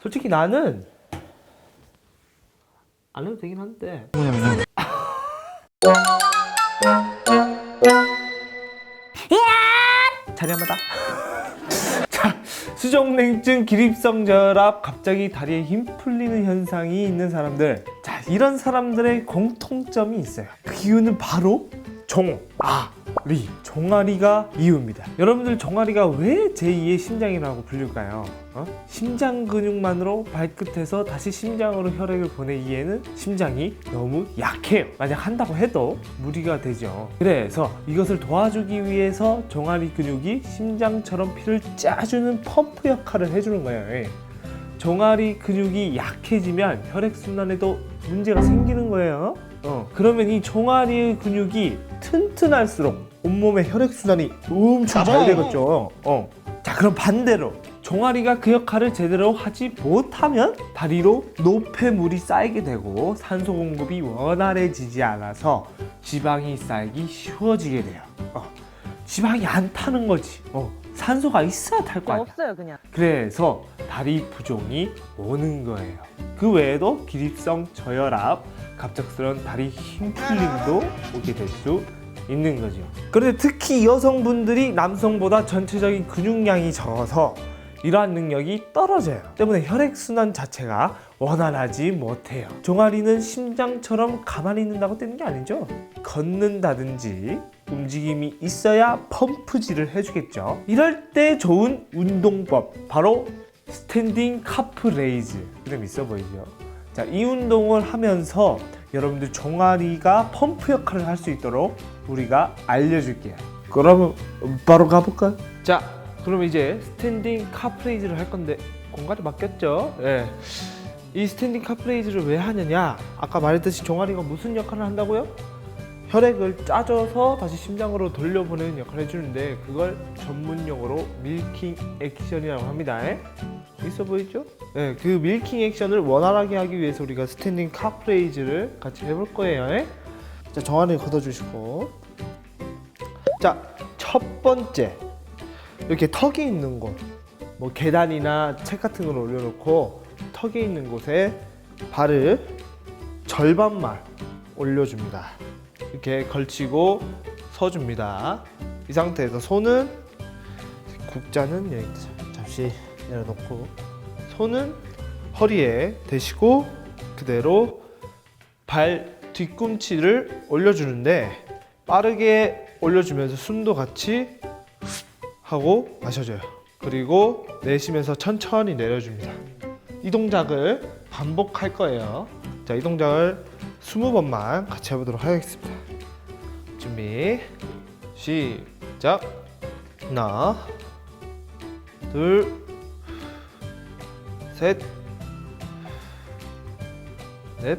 솔직히 나는 안 해도 되긴 한데. 뭐냐면요. 자리한마다 자 수족냉증 기립성 저혈압 갑자기 다리에 힘 풀리는 현상이 있는 사람들. 자 이런 사람들의 공통점이 있어요. 그 이유는 바로 종아 리 종아리가 이유입니다. 여러분들 종아리가 왜 제2의 심장이라고 불릴까요? 어? 심장 근육만으로 발끝에서 다시 심장으로 혈액을 보내기에는 심장이 너무 약해요. 만약 한다고 해도 무리가 되죠. 그래서 이것을 도와주기 위해서 종아리 근육이 심장처럼 피를 짜주는 펌프 역할을 해주는 거예요. 예. 종아리 근육이 약해지면 혈액순환에도 문제가 생기는 거예요. 어, 그러면 이 종아리 근육이 튼튼할수록 온몸의 혈액순환이 엄청 잘. 되겠죠 어. 자 그럼 반대로 종아리가 그 역할을 제대로 하지 못하면 다리로 노폐물이 쌓이게 되고 산소 공급이 원활해지지 않아서 지방이 쌓이기 쉬워지게 돼요 어. 지방이 안 타는 거지 어. 산소가 있어야 탈 거 아니야 없어요 그냥. 그래서 다리 부종이 오는 거예요. 그 외에도 기립성 저혈압, 갑작스러운 다리 힘 풀림도 오게 될 수 있는 거죠. 그런데 특히 여성분들이 남성보다 전체적인 근육량이 적어서 이러한 능력이 떨어져요. 때문에 혈액순환 자체가 원활하지 못해요. 종아리는 심장처럼 가만히 있는다고 되는 게 아니죠. 걷는다든지 움직임이 있어야 펌프질을 해주겠죠. 이럴 때 좋은 운동법 바로 스탠딩 카프 레이즈 이름 있어 보이죠? 자, 이 운동을 하면서 여러분들 종아리가 펌프 역할을 할 수 있도록 우리가 알려줄게요. 그러면 바로 가볼까요? 자, 그럼 이제 스탠딩 카프레이즈를 할 건데 공간이 바뀌었죠? 예. 이 스탠딩 카프레이즈를 왜 하느냐? 아까 말했듯이 종아리가 무슨 역할을 한다고요? 혈액을 짜줘서 다시 심장으로 돌려보내는 역할을 해주는데 그걸 전문용어로 밀킹 액션이라고 합니다. 예? 있어 보이죠? 네, 그 밀킹 액션을 원활하게 하기 위해서 우리가 스탠딩 카프레이즈를 같이 해볼 거예요. 예? 자, 정한이 걷어주시고. 자, 첫 번째. 이렇게 턱이 있는 곳. 뭐 계단이나 책 같은 걸 올려놓고 턱이 있는 곳에 발을 절반만 올려줍니다. 이렇게 걸치고 서줍니다. 이 상태에서 손은 국자는 여기 잠시 내려놓고 손은 허리에 대시고 그대로 발 뒤꿈치를 올려주는데 빠르게 올려주면서 숨도 같이 하고 마셔줘요. 그리고 내쉬면서 천천히 내려줍니다. 이 동작을 반복할 거예요. 자, 이 동작을 20번만 같이 해보도록 하겠습니다. 준비, 시작. 하나, 둘, 셋, 넷,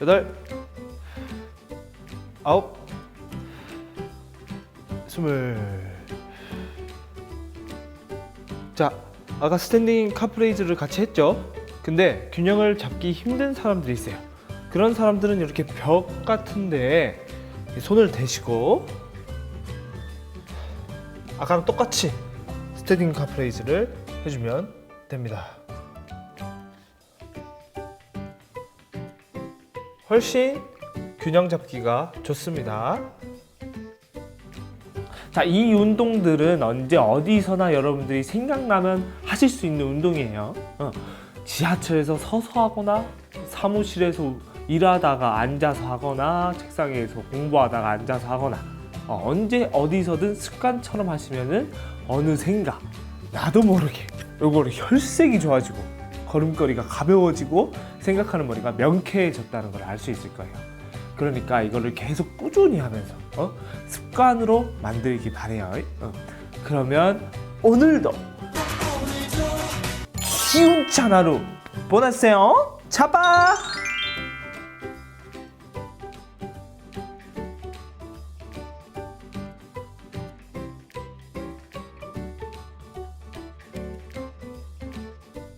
여덟, 아홉, 스물. 자, 아까 스탠딩 카프레이즈를 같이 했죠? 근데 균형을 잡기 힘든 사람들이 있어요. 그런 사람들은 이렇게 벽 같은데 손을 대시고 아까랑 똑같이 스탠딩 카프레이즈를 해주면 됩니다. 훨씬 균형 잡기가 좋습니다. 자, 이 운동들은 언제 어디서나 여러분들이 생각나면 하실 수 있는 운동이에요. 어, 지하철에서 서서 하거나 사무실에서 일하다가 앉아서 하거나 책상에서 공부하다가 앉아서 하거나 어, 언제 어디서든 습관처럼 하시면은 어느샌가 나도 모르게 요거를 혈색이 좋아지고 걸음걸이가 가벼워지고 생각하는 머리가 명쾌해졌다는 걸 알 수 있을 거예요. 그러니까 이거를 계속 꾸준히 하면서 어? 습관으로 만들기 바래요. 어. 그러면 오늘도 기운찬 하루 보내세요. 차바!